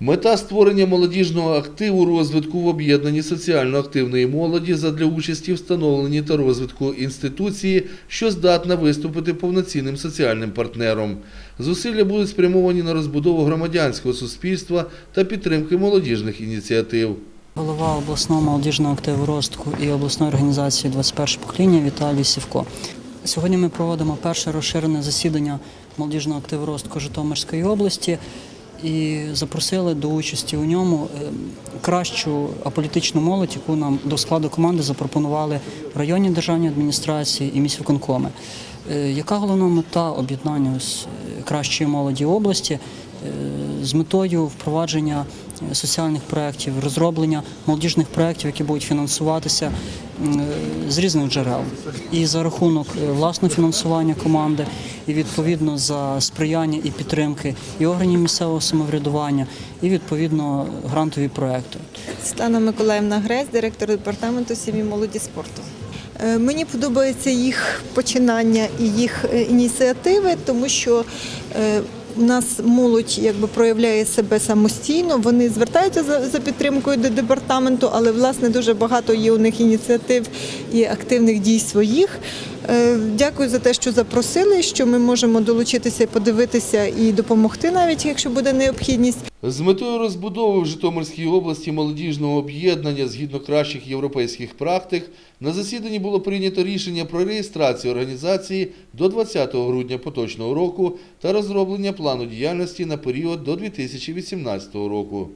Мета створення молодіжного активу розвитку в об'єднанні соціально активної молоді задля участі встановленні та розвитку інституції, що здатна виступити повноцінним соціальним партнером. Зусилля будуть спрямовані на розбудову громадянського суспільства та підтримки молодіжних ініціатив. Голова обласного молодіжного активу розвитку і обласної організації 21 покоління Віталій Сівко. Сьогодні ми проводимо перше розширене засідання молодіжного активу розвитку Житомирської області і запросили до участі у ньому е, кращу аполітичну молодь, яку нам до складу команди запропонували районні державні адміністрації і міськвиконкоми. Е, Яка головна мета об'єднання е, кращої молоді області з метою впровадження соціальних проєктів, розроблення молодіжних проєктів, які будуть фінансуватися з різних джерел, і за рахунок е, власного фінансування команди, і відповідно за сприяння і підтримки і органів місцевого самоврядування, і відповідно грантові проекти. Світлана Миколаївна Грець, директор департаменту сім'ї молоді спорту. Е, Мені подобається їх починання і їх е, ініціативи, тому що у нас молодь якби проявляє себе самостійно. Вони звертаються за, за підтримкою до департаменту, але власне дуже багато є у них ініціатив і активних дій своїх. Е, Дякую за те, що запросили, що ми можемо долучитися, подивитися і допомогти, навіть якщо буде необхідність. З метою розбудови в Житомирській області молодіжного об'єднання згідно кращих європейських практик на засіданні було прийнято рішення про реєстрацію організації до 20 грудня поточного року та розроблення плану діяльності на період до 2018 року.